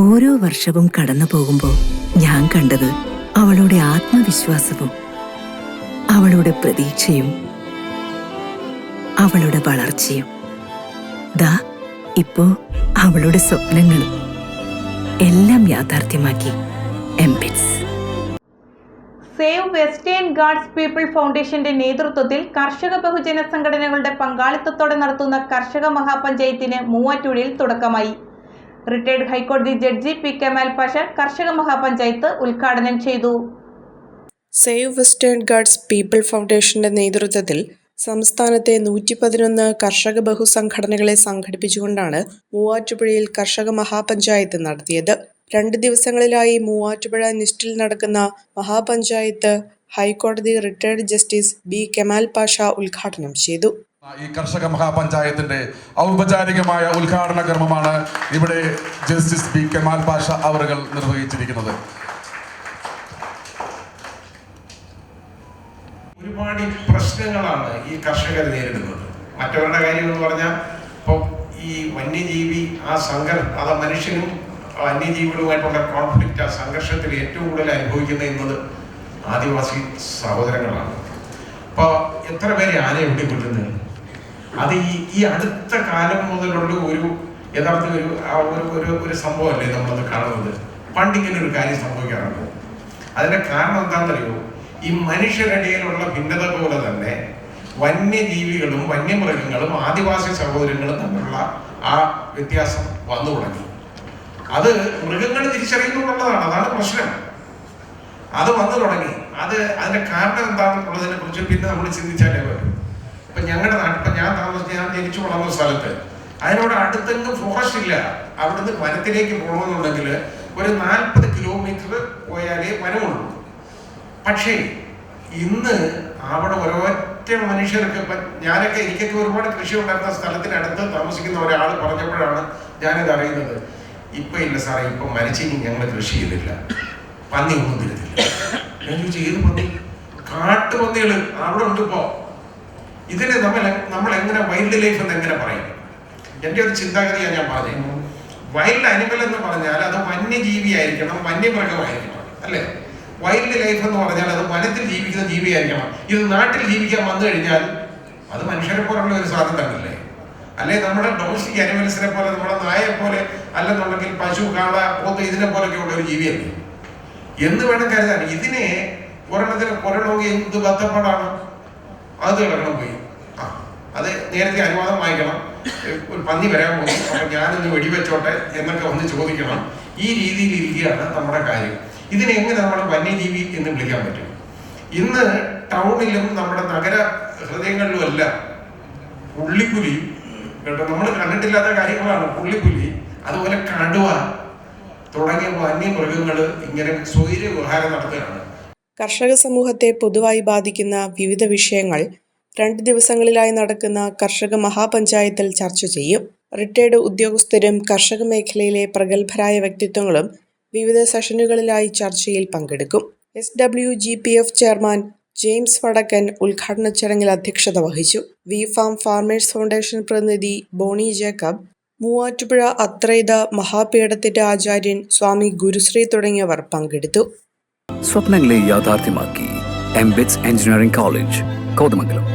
ഓരോ വർഷവും കടന്നു പോകുമ്പോൾ ഞാൻ കണ്ടത് അവളുടെ ആത്മവിശ്വാസവും അവളുടെ പ്രതീക്ഷയും അവളുടെ വളർച്ചയും. ദാ ഇപ്പോ അവളുടെ സ്വപ്നങ്ങളും എല്ലാം യാഥാർത്ഥ്യമാക്കി MBITS save western ghats people ഫൗണ്ടേഷന്റെ നേതൃത്വത്തിൽ കർഷക ബഹുജന സംഘടനകളുടെ പങ്കാളിത്തത്തോടെ നടത്തുന്ന കർഷക മഹാപഞ്ചായത്തിന് മൂവാറ്റുപുഴയിൽ തുടക്കമായി. റിട്ടയർഡ് ഹൈക്കോടതി ജഡ്ജി പി കമാൽ പാഷ കർഷക മഹാപഞ്ചായത്ത് ഉദ്ഘാടനം ചെയ്തു. സേവ് വെസ്റ്റേൺ ഗാർഡ്സ് പീപ്പിൾ ഫൗണ്ടേഷന്റെ നേതൃത്വത്തിൽ സംസ്ഥാനത്തെ നൂറ്റി പതിനൊന്ന് കർഷക ബഹുസംഘടനകളെ സംഘടിപ്പിച്ചുകൊണ്ടാണ് മൂവാറ്റുപുഴയിൽ കർഷക മഹാപഞ്ചായത്ത് നടത്തിയത്. രണ്ട് ദിവസങ്ങളിലായി മൂവാറ്റുപുഴ നിസ്റ്റിൽ നടക്കുന്ന മഹാപഞ്ചായത്ത് ഹൈക്കോടതി retired justice B Kemal Pasha ഉദ്ഘാടനം ചെയ്തു. ഈ കർഷക മഹാപഞ്ചായത്തിന്റെ ഔപചാരികമായ ഉദ്ഘാടന കർമ്മമാണ് ഇവിടെ ജസ്റ്റിസ് പി കെമാൽ പാഷ അവറുകൾ നിർവഹിച്ചിരിക്കുന്നത്. ഒരുപാട് പ്രശ്നങ്ങളാണ് ഈ കർഷകർ നേരിടുന്നത്. മറ്റവരുടെ കാര്യം എന്ന് പറഞ്ഞാൽ ഇപ്പോൾ ഈ വന്യജീവി ആ സംഘർ അത് മനുഷ്യനും വന്യജീവികളുമായിട്ടുള്ള കോൺഫ്ലിക്റ്റ് ആ സംഘർഷത്തിൽ ഏറ്റവും കൂടുതൽ അനുഭവിക്കുന്ന എന്നത് ആദിവാസി സഹോദരങ്ങളാണ്. അപ്പോൾ എത്ര പേരെ ആനയെ എവിടെ കൊല്ലുന്നത് അത് ഈ ഈ അടുത്ത കാലം മുതലുള്ള ഒരു യഥാർത്ഥ ഒരു ഒരു ഒരു സംഭവമല്ലേ നമ്മളത് കാണുന്നത്? പണ്ടിങ്ങനെ ഒരു കാര്യം സംഭവിക്കാറുണ്ട്. അതിന്റെ കാരണം എന്താണെന്നറിയോ? ഈ മനുഷ്യരിടയിലുള്ള ഭിന്നത പോലെ തന്നെ വന്യജീവികളും വന്യമൃഗങ്ങളും ആദിവാസി സഹോദരങ്ങളും തമ്മിലുള്ള ആ വ്യത്യാസം വന്നു തുടങ്ങി. അത് മൃഗങ്ങൾ തിരിച്ചറിയുന്നുള്ളതാണ് അതാണ് പ്രശ്നം. അത് വന്നു തുടങ്ങി. അത് അതിന്റെ കാരണം എന്താണെന്നുള്ളതിനെ കുറിച്ച് പിന്നെ നമ്മൾ ചിന്തിച്ചാലേ പറ്റും. ഇപ്പൊ ഞങ്ങളുടെ നാട്ടിൽ ഇപ്പൊ ഞാൻ താമസിച്ച ഞാൻ ജനിച്ചു വളർന്ന സ്ഥലത്ത് അതിനോട് അടുത്തെങ്കിലും ഫോറസ്റ്റ് ഇല്ല. അവിടുന്ന് വനത്തിലേക്ക് പോകണമെന്നുണ്ടെങ്കിൽ ഒരു നാൽപ്പത് കിലോമീറ്റർ പോയാലേ വനമുള്ളൂ. പക്ഷേ ഇന്ന് അവിടെ ഒരൊറ്റ മനുഷ്യർക്ക് ഞാനൊക്കെ എനിക്കൊക്കെ ഒരുപാട് കൃഷി ഉണ്ടായിരുന്ന സ്ഥലത്തിനടുത്ത് താമസിക്കുന്ന ഒരാൾ പറഞ്ഞപ്പോഴാണ് ഞാനിത് അറിയുന്നത്. ഇപ്പൊ ഇല്ല സാറേ ഇപ്പൊ മരിച്ചിനി ഞങ്ങൾ കൃഷി ചെയ്തില്ല പന്നി ഒന്നും തരുന്നില്ല ഞാൻ ചോദിച്ചു ഏത് പന്നി? കാട്ടുപന്നികൾ അവിടെ ഉണ്ട് ഇപ്പോ ഇതിനെ നമ്മൾ നമ്മൾ എങ്ങനെ വൈൽഡ് ലൈഫ് എന്ന് എങ്ങനെ പറയും? എന്റെ ഒരു ചിന്താഗതിയാണ് ഞാൻ പറഞ്ഞത്. വൈൽഡ് അനിമൽ എന്ന് പറഞ്ഞാൽ അത് വന്യജീവി ആയിരിക്കണം വന്യമൃഗമായിരിക്കണം അല്ലേ? വൈൽഡ് ലൈഫ് എന്ന് പറഞ്ഞാൽ അത് വനത്തിൽ ജീവിക്കുന്ന ജീവിയായിരിക്കണം ഇത് നാട്ടിൽ ജീവിക്കാൻ വന്നു കഴിഞ്ഞാൽ അത് മനുഷ്യരെ പോലുള്ള ഒരു സാധനം തന്നെയല്ലേ? അല്ലെ? നമ്മുടെ ഡൊമസ്റ്റിക് അനിമൽസിനെ പോലെ നമ്മുടെ നായയെ പോലെ അല്ലെന്നുണ്ടെങ്കിൽ പശു കാള പോത്ത് ഇതിനെ പോലൊക്കെ ഉള്ള ഒരു ജീവിയല്ലേ എന്ന് വേണം കരുതാൻ. ഇതിനെ ഒരെണ്ണത്തിന് കൊല്ലണമെങ്കിൽ എന്ത് ബന്ധപ്പാടാണ്? അത് കിടക്കണം പോയി. ആ അത് നേരത്തെ അനുവാദം വാങ്ങിക്കണം ഒരു പന്നി വരാൻ പോകും അപ്പൊ ഞാനൊന്ന് വെടിവെച്ചോട്ടെ എന്നൊക്കെ വന്ന് ചോദിക്കണം. ഈ രീതിയിൽ ഇരിക്കുകയാണ് നമ്മുടെ കാര്യം. ഇതിനെ എങ്ങനെ നമ്മൾ വന്യജീവി എന്ന് വിളിക്കാൻ പറ്റും? ഇന്ന് ടൗണിലും നമ്മുടെ നഗര ഹൃദയങ്ങളിലും അല്ല പുള്ളിപ്പുലി കേട്ടോ നമ്മൾ കണ്ടിട്ടില്ലാത്ത കാര്യങ്ങളാണ്. പുള്ളിപ്പുലി അതുപോലെ കടുവ തുടങ്ങിയ വന്യമൃഗങ്ങൾ ഇങ്ങനെ സ്വൈര്യ വിഹാരം നടത്തുകയാണ്. കർഷക സമൂഹത്തെ പൊതുവായി ബാധിക്കുന്ന വിവിധ വിഷയങ്ങൾ രണ്ട് ദിവസങ്ങളിലായി നടക്കുന്ന കർഷക മഹാപഞ്ചായത്തിൽ ചർച്ച ചെയ്യും. റിട്ടയർഡ് ഉദ്യോഗസ്ഥരും കർഷക മേഖലയിലെ പ്രഗത്ഭരായ വ്യക്തിത്വങ്ങളും വിവിധ സെഷനുകളിലായി ചർച്ചയിൽ പങ്കെടുക്കും. S W G P F chairman James Vadakkan ഉദ്ഘാടന ചടങ്ങിൽ അധ്യക്ഷത വഹിച്ചു. വി ഫാം ഫാർമേഴ്സ് ഫൗണ്ടേഷൻ പ്രതിനിധി ബോണി ജേക്കബ് മൂവാറ്റുപുഴ അത്രൈത മഹാപീഠത്തിന്റെ ആചാര്യൻ സ്വാമി ഗുരുശ്രീ തുടങ്ങിയവർ പങ്കെടുത്തു. സ്വപ്നങ്ങളെ യാഥാർത്ഥ്യമാക്കി. MBITS engineering college Kothamangalam.